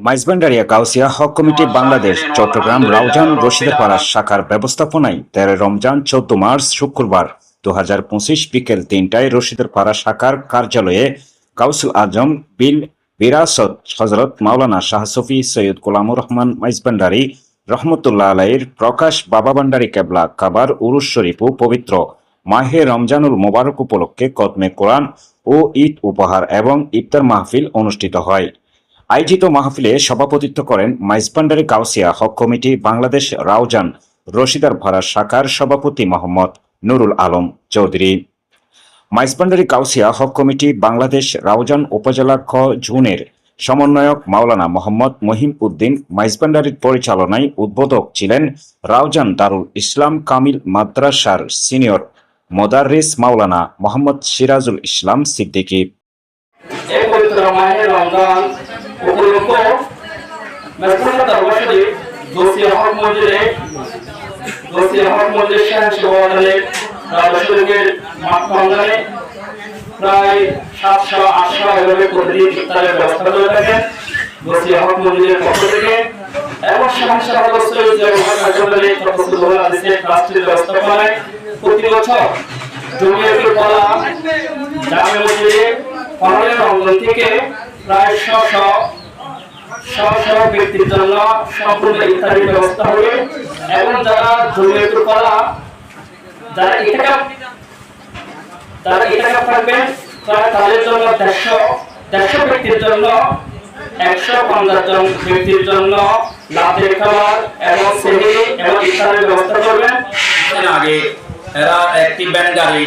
মাইজবান্ডারিয়া কাউসিয়া Haq committee Bangladesh, Chattogram Raozan Rashidapara শাখার ব্যবস্থাপনায় তেরো রমজান, চোদ্দ মার্চ, শুক্রবার দু হাজার পঁচিশ বিকেল তিনটায় রশিদারপাড়া শাখার কার্যালয়ে কাউসুল আজম বিল বিরাসত হজরত মাওলানা শাহ সফি সৈয়দ গোলামুর রহমান মাইজবান্ডারি রহমতুল্লাহ আলাইর প্রকাশ বাবা ভান্ডারী কেবলা কাবার উরুস শরীফ ও পবিত্র মাহে রমজানুল মোবারক উপলক্ষে কদমে কোরআন ও ঈদ উপহার এবং ইফতার মাহফিল অনুষ্ঠিত হয়। আয়োজিত মাহফিলে সভাপতিত্ব করেন মাইজবান্ডারি কাউসিয়া হক কমিটি, বাংলাদেশ রাউজান, রশিদার ভাড়া শাখার সভাপতি মোহাম্মদ নুরুল আলম চৌধুরী। মাইজবান্ডারি কাউসিয়া হক কমিটি, বাংলাদেশ রাউজান উপজেলা খ জুনের সমন্বয়ক মাওলানা মোহাম্মদ মহিম উদ্দিন মাইজবান্ডারির পরিচালনায় উদ্বোধক ছিলেন রাউজান দারুল ইসলাম কামিল মাদ্রাসার সিনিয়র মোদাররিস মাওলানা মোহাম্মদ সিরাজুল ইসলাম সিদ্দিকী। উপলক্ষে মেসপুরা দরবার হক মন্দিরে দোসিয়া হক মন্দির শাহ শিবালয়ে দরবার শরীফের মাঠমন্ডলে প্রায় সাতশো আটশো এভাবে প্রতিদিন ইফতারের ব্যবস্থা করে থাকেন দোসিয়া হক মন্দিরের পক্ষ থেকে এবং সমস্যা সদস্য যে কার্যালয়ে তফসিল আদিসে ট্রাস্টের ব্যবস্থাপনায় প্রতি বছর জমিয়তুল কলা জামে মসজিদে পনেরো রমজান থেকে প্রায় শ শ ব্যক্তির জন্য সম্পূর্ণ তাদের জন্য দেড়শো দেড়শো ব্যক্তির জন্য, একশো পঞ্চাশ জন ব্যক্তির জন্য লাভের খাবার এবং সেহি এবং ইত্যাদির ব্যবস্থা করবেন। আগে একটি ব্যান গাড়ি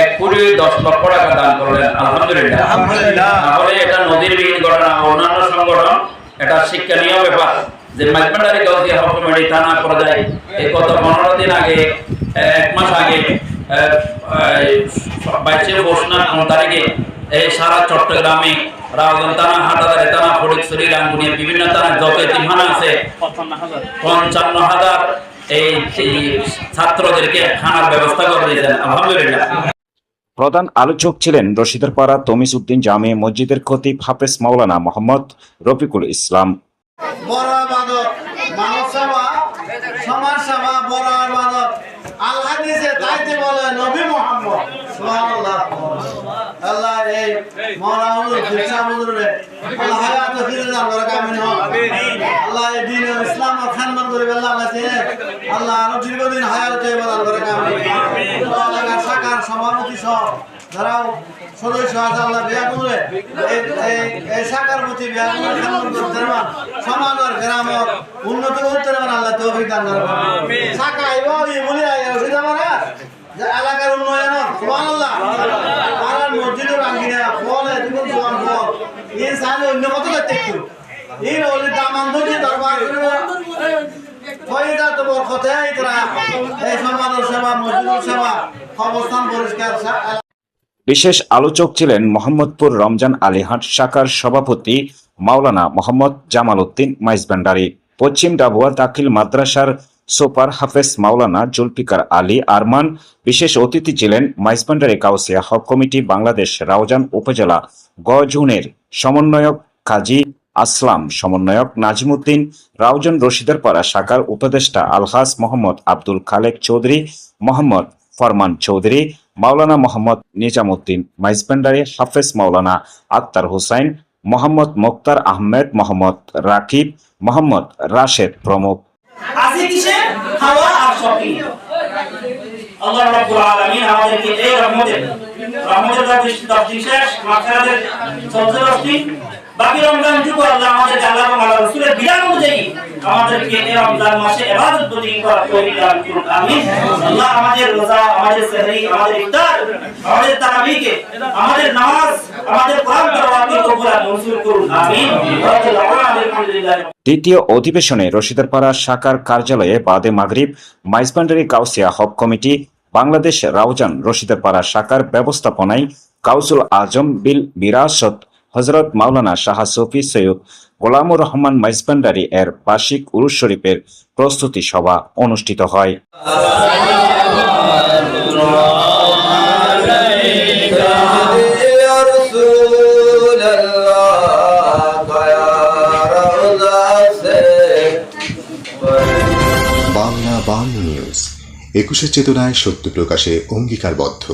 এক কোটি দশ লক্ষ টাকা দান করলেন আলহামদুলিল্লাহ। তাহলে এটা নদীর বিহীন ঘটনা অন্যান্য সংগঠন এটা শিক্ষণীয় ব্যাপার। যে থানা পর্যায়ে এই গত পনেরো দিন আগে এক মাস আগে বাইশে ঘোষণা কোন তারিখে এই সারা চট্টগ্রামে রাউজান থানা হাটাদারি থানা ফটিকছড়ি রাঙ্গুনিয়া বিভিন্ন থানা যত এতিমখানা আছে পঞ্চান্ন হাজার এই এই ছাত্রদেরকে খানার ব্যবস্থা করে দিয়েছেন। আলহামদুলিল্লাহ। প্রধান আলোচক ছিলেন রশিদারপাড়া তমিস উদ্দিন জামে মসজিদের খতিব হাফেজ মাওলানা মোহাম্মদ রফিকুল ইসলাম। আল্লাহ করে করে আরও দীর্ঘদিন হায়াত দিয়ে দান করে কামিন আল্লাহ সাকার সভাপতি সহ যারাও সদস্য আছে আল্লাহ বিয়া করে এই- এই- এই শাখার প্রতি বিয়া করে খানমান করতে পারবেন সমাজের গ্রামের উন্নত করতে আল্লাহ তৌফিক দান করবেন শাখা এবং এই বলি অসুবিধা মানে যে এলাকার উন্নয়ন সুবহানাল্লাহ। আর মসজিদের আঙ্গিনা ফলে তুমি জোয়ান ফল এই সালে অন্য কত দেখতে একটু। এই ওলি দামান ধরে দরবার ফয়দা তো বরকতে এই তারা এই সমাজের সেবা মসজিদের সেবা। বিশেষ আলোচক ছিলেন মোহাম্মদপুর রমজান আলীহাট শাখার সভাপতি মাওলানা মোহাম্মদ জামাল উদ্দিন মাইজবান্ডারি পশ্চিম ডাবুয়া দাখিল মাদ্রাসার সুপার হাফেজ মাওলানা জুলফিকার আলী আরমান, বিশেষ অতিথি ছিলেন মাইজবান্ডারি কাউসিয়া হক কমিটি বাংলাদেশ রাউজান উপজেলা গজুনের সমন্বয়ক কাজী আসলাম, সমন্বয়ক নাজিমুদ্দিন, রাউজান রশিদের পাড়া শাখার উপদেষ্টা আলহাস মোহাম্মদ আব্দুল খালেক চৌধুরী, মোহাম্মদ ফরমান চৌধুরী, মাওলানা মোহাম্মদ নিজামুদ্দিন মাইজবান্ডারি, হাফেজ মাওলানা আক্তার হুসাইন, মোহাম্মদ মোক্তার আহমেদ, মোহাম্মদ রাকিব, মোহাম্মদ রাশেদ প্রমুখ। আমাদের আমাদেরকে এই রমজান মাসে ইবাদত বন্দেগী করার তৌফিক দান করুন, আমিন। আল্লাহ আমাদের রোজা, আমাদের সেহরি, আমাদের ইফতার, আমাদের তারাবিকে আমাদের নামাজ, আমাদের কোরআন তেলাওয়াতকে কবুল মঞ্জুর করুন, আমিন। দ্বিতীয় অধিবেশনে রশিদারপাড়া শাখার কার্যালয়ে বাদে মাগরিব, মাইজবান্ডারি কাউসিয়া হক কমিটি, বাংলাদেশ রাউজান রশিদারপাড়া শাখার ব্যবস্থাপনায় কাউসুল আজম বিল বিরাসত হজরত মাওলানা শাহ সফি সৈয়দ গোলামুর রহমান মাইসবান্ডারি এর বার্ষিক উরুজ শরীফের প্রস্তুতি সভা অনুষ্ঠিত হয়। বাংলা বাং নিউজ, একুশে চেতনায় সত্য প্রকাশে অঙ্গীকারবদ্ধ।